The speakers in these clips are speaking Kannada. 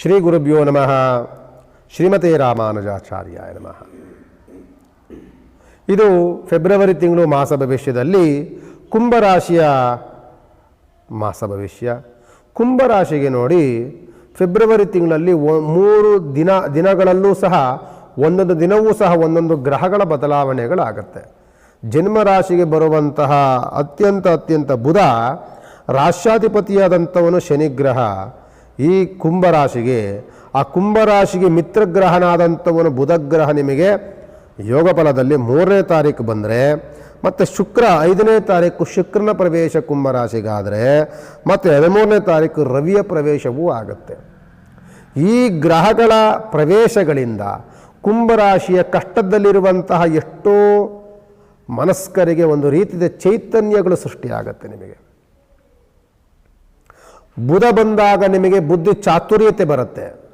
ಶ್ರೀ ಗುರುಭ್ಯೋ ನಮಃ ಶ್ರೀಮತಿ ರಾಮಾನುಜಾಚಾರ್ಯಾಯ ನಮಃ ಇದು ಫೆಬ್ರವರಿ ತಿಂಗಳು ಮಾಸ ಭವಿಷ್ಯದಲ್ಲಿ ಕುಂಭರಾಶಿಯ ಮಾಸ ಭವಿಷ್ಯ. ಕುಂಭರಾಶಿಗೆ ನೋಡಿ ಫೆಬ್ರವರಿ ತಿಂಗಳಲ್ಲಿ ಮೂರು ದಿನ, ದಿನಗಳಲ್ಲೂ ಸಹ, ಒಂದೊಂದು ದಿನವೂ ಸಹ ಒಂದೊಂದು ಗ್ರಹಗಳ ಬದಲಾವಣೆಗಳಾಗತ್ತೆ. ಜನ್ಮರಾಶಿಗೆ ಬರುವಂತಹ ಅತ್ಯಂತ ಅತ್ಯಂತ ಬುಧ ರಾಷ್ಟ್ರಾಧಿಪತಿಯಾದಂಥವನು ಶನಿಗ್ರಹ. ಈ ಕುಂಭರಾಶಿಗೆ, ಆ ಕುಂಭರಾಶಿಗೆ ಮಿತ್ರಗ್ರಹನಾದಂಥವನು ಬುಧಗ್ರಹ ನಿಮಗೆ ಯೋಗ ಫಲದಲ್ಲಿ ಮೂರನೇ ತಾರೀಕು ಬಂದರೆ, ಮತ್ತು ಶುಕ್ರ ಐದನೇ ತಾರೀಕು ಶುಕ್ರನ ಪ್ರವೇಶ ಕುಂಭರಾಶಿಗಾದರೆ, ಮತ್ತು ಹದಿಮೂರನೇ ತಾರೀಕು ರವಿಯ ಪ್ರವೇಶವೂ ಆಗುತ್ತೆ. ಈ ಗ್ರಹಗಳ ಪ್ರವೇಶಗಳಿಂದ ಕುಂಭರಾಶಿಯ ಕಷ್ಟದಲ್ಲಿರುವಂತಹ ಎಷ್ಟೋ ಮನಸ್ಕರಿಗೆ ಒಂದು ರೀತಿಯ ಚೈತನ್ಯಗಳು ಸೃಷ್ಟಿಯಾಗುತ್ತೆ ನಿಮಗೆ. ಬುಧ ಬಂದಾಗ ನಿಮಗೆ ಬುದ್ಧಿ ಚಾತುರ್ಯತೆ ಬರುತ್ತೆ.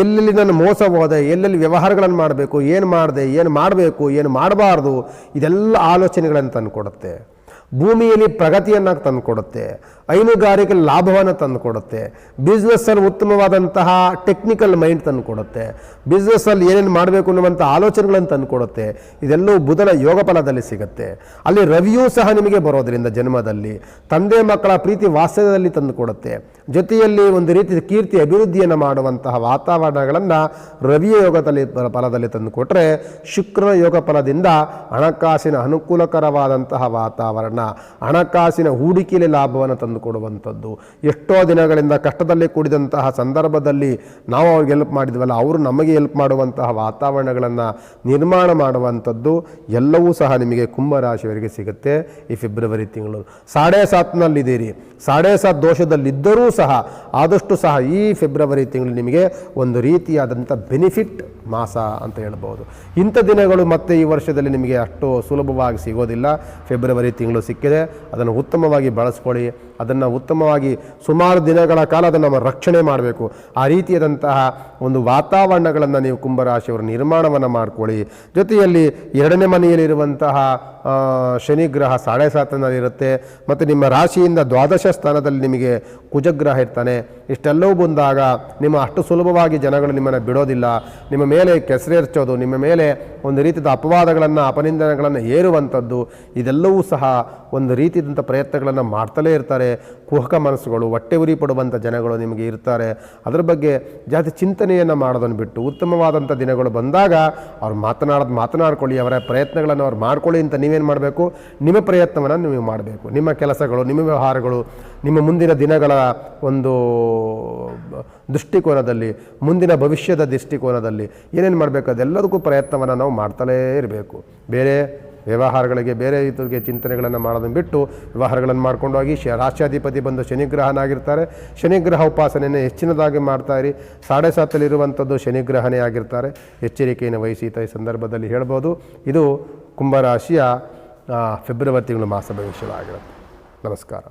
ಎಲ್ಲೆಲ್ಲಿ ನಾನು ಮೋಸ ಹೋದೆ, ಎಲ್ಲೆಲ್ಲಿ ವ್ಯವಹಾರಗಳನ್ನು ಮಾಡಬೇಕು, ಏನು ಮಾಡಿದೆ, ಏನು ಮಾಡಬೇಕು, ಏನು ಮಾಡಬಾರ್ದು, ಇದೆಲ್ಲ ಆಲೋಚನೆಗಳನ್ನು ತಂದುಕೊಡುತ್ತೆ. ಭೂಮಿಯಲ್ಲಿ ಪ್ರಗತಿಯನ್ನು ತಂದುಕೊಡುತ್ತೆ, ಹೈನುಗಾರಿಕೆ ಲಾಭವನ್ನು ತಂದುಕೊಡುತ್ತೆ ಬಿಸ್ನೆಸ್ಸಲ್ಲಿ ಉತ್ತಮವಾದಂತಹ ಟೆಕ್ನಿಕಲ್ ಮೈಂಡ್ ತಂದುಕೊಡುತ್ತೆ ಬಿಸ್ನೆಸ್ಸಲ್ಲಿ ಏನೇನು ಮಾಡಬೇಕು ಅನ್ನುವಂಥ ಆಲೋಚನೆಗಳನ್ನು ತಂದುಕೊಡುತ್ತೆ, ಇದೆಲ್ಲವೂ ಬುಧನ ಯೋಗ ಫಲದಲ್ಲಿ ಸಿಗುತ್ತೆ. ಅಲ್ಲಿ ರವಿಯೂ ಸಹ ನಿಮಗೆ ಬರೋದರಿಂದ ಜನ್ಮದಲ್ಲಿ ತಂದೆ ಮಕ್ಕಳ ಪ್ರೀತಿ ವಾತ್ಸಲ್ಯದಲ್ಲಿ ತಂದುಕೊಡುತ್ತೆ. ಜೊತೆಯಲ್ಲಿ ಒಂದು ರೀತಿ ಕೀರ್ತಿ ಅಭಿವೃದ್ಧಿಯನ್ನು ಮಾಡುವಂತಹ ವಾತಾವರಣಗಳನ್ನು ರವಿಯ ಯೋಗದಲ್ಲಿ ಫಲ- ಫಲದಲ್ಲಿ ತಂದುಕೊಟ್ರೆ ಶುಕ್ರನ ಯೋಗ ಫಲದಿಂದ ಹಣಕಾಸಿನ ಅನುಕೂಲಕರವಾದಂತಹ ವಾತಾವರಣ ಹಣಕಾಸಿನ ಹೂಡಿಕೆಯಲ್ಲಿ ಲಾಭವನ್ನು ತಂದುಕೊಡುವಂಥದ್ದು ಎಷ್ಟೋ ದಿನಗಳಿಂದ ಕಷ್ಟದಲ್ಲಿ ಕೂಡಿದಂತಹ ಸಂದರ್ಭದಲ್ಲಿ ನಾವು ಅವ್ರಿಗೆ ಹೆಲ್ಪ್ ಮಾಡಿದ್ವಲ್ಲ, ಅವರು ನಮಗೆ ಹೆಲ್ಪ್ ಮಾಡುವಂತಹ ವಾತಾವರಣಗಳನ್ನು ನಿರ್ಮಾಣ ಮಾಡುವಂಥದ್ದು ಎಲ್ಲವೂ ಸಹ ನಿಮಗೆ ಕುಂಭರಾಶಿಯವರಿಗೆ ಸಿಗುತ್ತೆ ಈ ಫೆಬ್ರವರಿ ತಿಂಗಳು. ಸಾಡೆ ಸಾತ್ನಲ್ಲಿದ್ದೀರಿ. ಸಾಡೆ ಸಾತ್ ದೋಷದಲ್ಲಿದ್ದರೂ ಸಹ, ಆದಷ್ಟು ಸಹ ಈ ಫೆಬ್ರವರಿ ತಿಂಗಳು ನಿಮಗೆ ಒಂದು ರೀತಿಯಾದಂಥ ಬೆನಿಫಿಟ್ ಮಾಸ ಅಂತ ಹೇಳ್ಬೋದು. ಇಂಥ ದಿನಗಳು ಮತ್ತೆ ಈ ವರ್ಷದಲ್ಲಿ ನಿಮಗೆ ಅಷ್ಟು ಸುಲಭವಾಗಿ ಸಿಗೋದಿಲ್ಲ. ಫೆಬ್ರವರಿ ತಿಂಗಳು ಸಿಕ್ಕಿದೆ, ಅದನ್ನು ಉತ್ತಮವಾಗಿ ಬಳಸ್ಕೊಳ್ಳಿ, ಅದನ್ನು ಉತ್ತಮವಾಗಿ ಸುಮಾರು ದಿನಗಳ ಕಾಲ ಅದನ್ನು ರಕ್ಷಣೆ ಮಾಡಬೇಕು. ಆ ರೀತಿಯಾದಂತಹ ಒಂದು ವಾತಾವರಣಗಳನ್ನು ನೀವು ಕುಂಭರಾಶಿಯವರು ನಿರ್ಮಾಣವನ್ನು ಮಾಡಿಕೊಳ್ಳಿ. ಜೊತೆಯಲ್ಲಿ ಎರಡನೇ ಮನೆಯಲ್ಲಿರುವಂತಹ ಶನಿಗ್ರಹ ಸಾಡೆ ಸಾತನಲ್ಲಿರುತ್ತೆ ಮತ್ತು ನಿಮ್ಮ ರಾಶಿಯಿಂದ ದ್ವಾದಶ ಸ್ಥಾನದಲ್ಲಿ ನಿಮಗೆ ಕುಜಗ್ರಹ ಇರ್ತಾನೆ. ಇಷ್ಟೆಲ್ಲವೂ ಬಂದಾಗ ನಿಮ್ಮ ಅಷ್ಟು ಸುಲಭವಾಗಿ ಜನಗಳು ನಿಮ್ಮನ್ನು ಬಿಡೋದಿಲ್ಲ. ನಿಮ್ಮ ಮೇಲೆ ಕೆಸರೆರ್ಚೋದು ನಿಮ್ಮ ಮೇಲೆ ಒಂದು ರೀತಿಯ ಅಪವಾದಗಳನ್ನು, ಅಪನಿಂದನೆಗಳನ್ನು ಏರುವಂಥದ್ದು ಇದೆಲ್ಲವೂ ಸಹ ಒಂದು ರೀತಿಯಾದಂಥ ಪ್ರಯತ್ನಗಳನ್ನು ಮಾಡ್ತಲೇ ಇರ್ತಾರೆ. ಕುಹಕ ಮನಸ್ಸುಗಳು, ಹೊಟ್ಟೆ ಉರಿ ಪಡುವಂಥ ಜನಗಳು ನಿಮಗೆ ಇರ್ತಾರೆ. ಅದರ ಬಗ್ಗೆ ಜಾಸ್ತಿ ಚಿಂತನೆಯನ್ನು ಮಾಡೋದನ್ನು ಬಿಟ್ಟು ಉತ್ತಮವಾದಂಥ ದಿನಗಳು ಬಂದಾಗ ಅವ್ರು ಮಾತನಾಡೋದು ಮಾತನಾಡ್ಕೊಳ್ಳಿ, ಅವರ ಪ್ರಯತ್ನಗಳನ್ನು ಅವ್ರು ಮಾಡ್ಕೊಳ್ಳಿ ಅಂತ ನೀವೇನು ಮಾಡಬೇಕು? ನಿಮ್ಮ ಪ್ರಯತ್ನವನ್ನು ನೀವು ಮಾಡಬೇಕು. ನಿಮ್ಮ ಕೆಲಸಗಳು, ನಿಮ್ಮ ವ್ಯವಹಾರಗಳು, ನಿಮ್ಮ ಮುಂದಿನ ದಿನಗಳ ಒಂದು ದೃಷ್ಟಿಕೋನದಲ್ಲಿ, ಮುಂದಿನ ಭವಿಷ್ಯದ ದೃಷ್ಟಿಕೋನದಲ್ಲಿ ಏನೇನು ಮಾಡಬೇಕು ಅದೆಲ್ಲದಕ್ಕೂ ಪ್ರಯತ್ನವನ್ನು ನಾವು ಮಾಡ್ತಲೇ ಇರಬೇಕು. ಬೇರೆ ವ್ಯವಹಾರಗಳಿಗೆ ಬೇರೆ ರೀತಿಯ ಚಿಂತನೆಗಳನ್ನು ಮಾಡೋದನ್ನು ಬಿಟ್ಟು ವ್ಯವಹಾರಗಳನ್ನು ಮಾಡ್ಕೊಂಡು ಹೋಗಿ ಶ ರಾಷ್ಟ್ರಾಧಿಪತಿ ಬಂದು ಶನಿಗ್ರಹನಾಗಿರ್ತಾರೆ. ಶನಿಗ್ರಹ ಉಪಾಸನೆಯನ್ನು ಹೆಚ್ಚಿನದಾಗಿ ಮಾಡ್ತಾಯಿರಿ ಸಾಡೆ ಸಾತಲ್ಲಿರುವಂಥದ್ದು ಶನಿಗ್ರಹನೇ ಆಗಿರ್ತಾರೆ. ಎಚ್ಚರಿಕೆಯನ್ನು ವಹಿಸಿ ಈ ಸಂದರ್ಭದಲ್ಲಿ ಹೇಳ್ಬೋದು. ಇದು ಕುಂಭರಾಶಿಯ ಫೆಬ್ರವರಿ ತಿಂಗಳು ಮಾಸ ಭವಿಷ್ಯವಾಗಿರುತ್ತೆ ನಮಸ್ಕಾರ.